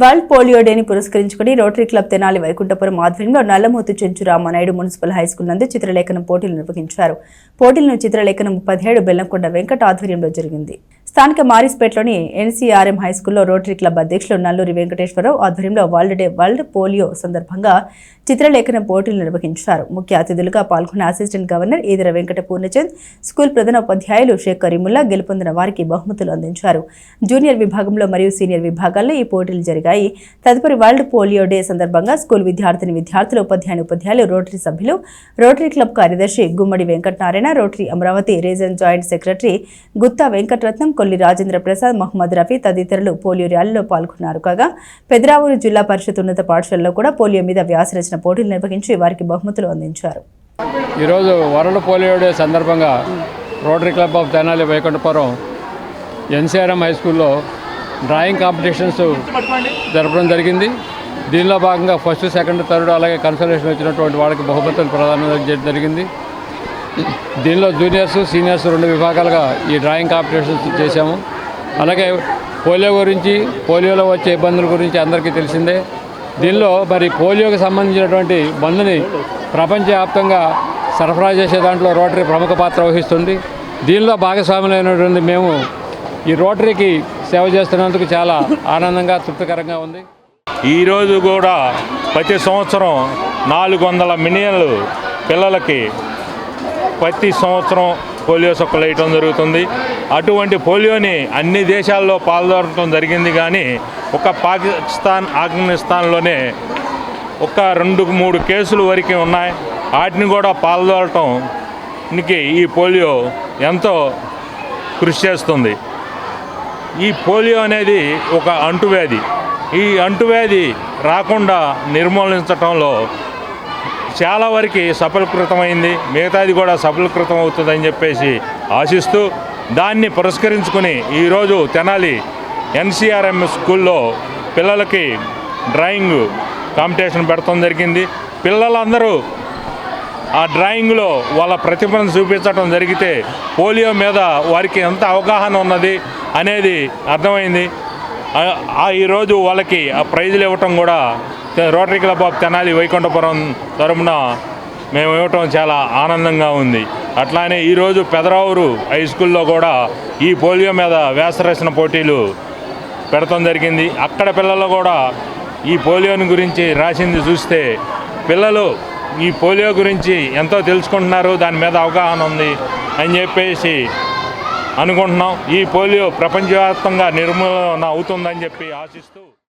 World polio డేని పురస్కరించుకుని rotary club Tenali Vaikunthapuram ఆధ్వర్యంలో Nallamothu Chenchu Ramanaidu municipal high school నందు చిత్రలేఖనం పోటీలు నిర్వహించారు. పోటీలను చిత్రలేఖనం పదిహేడు బెల్లంకొండ వెంకట ఆధ్వర్యంలో జరిగింది. స్థానిక మారిస్పేట్లోని ఎన్సీఆర్ఎం హైస్కూల్లో రోటరీ క్లబ్ అధ్యక్షులు నల్లూరి వెంకటేశ్వరరావు ఆధ్వర్యంలో వరల్డ్ డే వరల్డ్ పోలియో సందర్భంగా చిత్రలేఖనం పోటీలు నిర్వహించారు. ముఖ్య అతిథులుగా పాల్గొన్న assistant governor Edara Venkata Purnachand school ప్రధానోపాధ్యాయులు షేక్ కరీముల్లా గెలుపొందిన వారికి బహుమతులు అందించారు. జూనియర్ విభాగంలో మరియు సీనియర్ విభాగాల్లో ఈ పోటీలు జరిగాయి. తదుపరి వరల్డ్ పోలియో డే సందర్భంగా స్కూల్ విద్యార్థిని విద్యార్థులు ఉపాధ్యాయుని ఉపాధ్యాయులు రోటరీ సభ్యులు రోటరీ క్లబ్ కార్యదర్శి Gummadi Venkatanarayana rotary Amaravati region joint secretary Guttha Venkataratnam Kolli Rajendra Prasad Mohammed Rafi తదితరులు పోలియో ర్యాలీలో పాల్గొన్నారు. కాగా పెదరావూరు జిల్లా పరిషత్ ఉన్నత పాఠశాలలో కూడా పోలియో మీద వ్యాసరచన పోటీలు నిర్వహించి వారికి బహుమతులు అందించారు. ఈరోజు వరల్డ్ పోలియో డే సందర్భంగా rotary club of Tenali Vaikunthapuram NCRM high స్కూల్లో డ్రాయింగ్ కాంపిటీషన్స్ జరపడం జరిగింది. దీనిలో భాగంగా ఫస్ట్ సెకండ్ థర్డ్ అలాగే కన్సల్టేషన్ వచ్చినటువంటి వాళ్ళకి బహుమతులు ప్రదానం చేయడం జరిగింది. దీనిలో జూనియర్స్ సీనియర్స్ రెండు విభాగాలుగా ఈ డ్రాయింగ్ కాంపిటీషన్స్ చేశాము. అలాగే పోలియో గురించి పోలియోలో వచ్చే ఇబ్బందుల గురించి అందరికీ తెలిసిందే. దీనిలో మరి పోలియోకి సంబంధించినటువంటి మందుని ప్రపంచవ్యాప్తంగా సరఫరా చేసే దాంట్లో రోటరీ ప్రముఖ పాత్ర వహిస్తుంది. దీనిలో భాగస్వాములైనటువంటి మేము ఈ రోటరీకి సేవ చేస్తున్నందుకు చాలా ఆనందంగా తృప్తికరంగా ఉంది. ఈరోజు కూడా ప్రతి సంవత్సరం నాలుగు వందల మిలియన్లు పిల్లలకి ప్రతి సంవత్సరం పోలియో సొక్కలు వేయటం జరుగుతుంది. అటువంటి పోలియోని అన్ని దేశాల్లో పాల్గొనడం జరిగింది కానీ ఒక పాకిస్తాన్ ఆఫ్ఘనిస్తాన్లోనే ఒక రెండు మూడు కేసులు వరకు ఉన్నాయి. వాటిని కూడా పాల్గొనటానికి ఈ పోలియో ఎంతో కృషి చేస్తుంది. ఈ పోలియో అనేది ఒక అంటువ్యాధి. ఈ అంటువ్యాధి రాకుండా నిర్మూలించటంలో చాలా వరకు సఫలీకృతమైంది. మిగతాది కూడా సఫలీకృతం అవుతుందని చెప్పేసి ఆశిస్తూ దాన్ని పురస్కరించుకుని ఈరోజు తెనాలి ఎన్సీఆర్ఎం స్కూల్లో పిల్లలకి డ్రాయింగ్ కాంపిటీషన్ పెడతాం జరిగింది. పిల్లలందరూ ఆ డ్రాయింగ్లో వాళ్ళ ప్రతిభను చూపించడం జరిగితే పోలియో మీద వారికి ఎంత అవగాహన ఉన్నది అనేది అర్థమైంది. ఆ- ఈరోజు వాళ్ళకి ఆ ప్రైజులు ఇవ్వటం కూడా rotary club of Tenali Vaikunthapuram తరపున మేము ఇవ్వటం చాలా ఆనందంగా ఉంది. అట్లానే ఈరోజు పెదరావురు హై స్కూల్లో కూడా ఈ పోలియో మీద వ్యాసరచన పోటీలు పెడతాం జరిగింది. అక్కడ పిల్లలు కూడా ఈ పోలియోని గురించి రాసింది చూస్తే పిల్లలు ఈ పోలియో గురించి ఎంతో తెలుసుకుంటున్నారు దాని మీద అవగాహన ఉంది అని చెప్పేసి అనుకుంటున్నాం. ఈ పోలియో ప్రపంచవ్యాప్తంగా నిర్మూలన అవుతుందని చెప్పి ఆశిస్తూ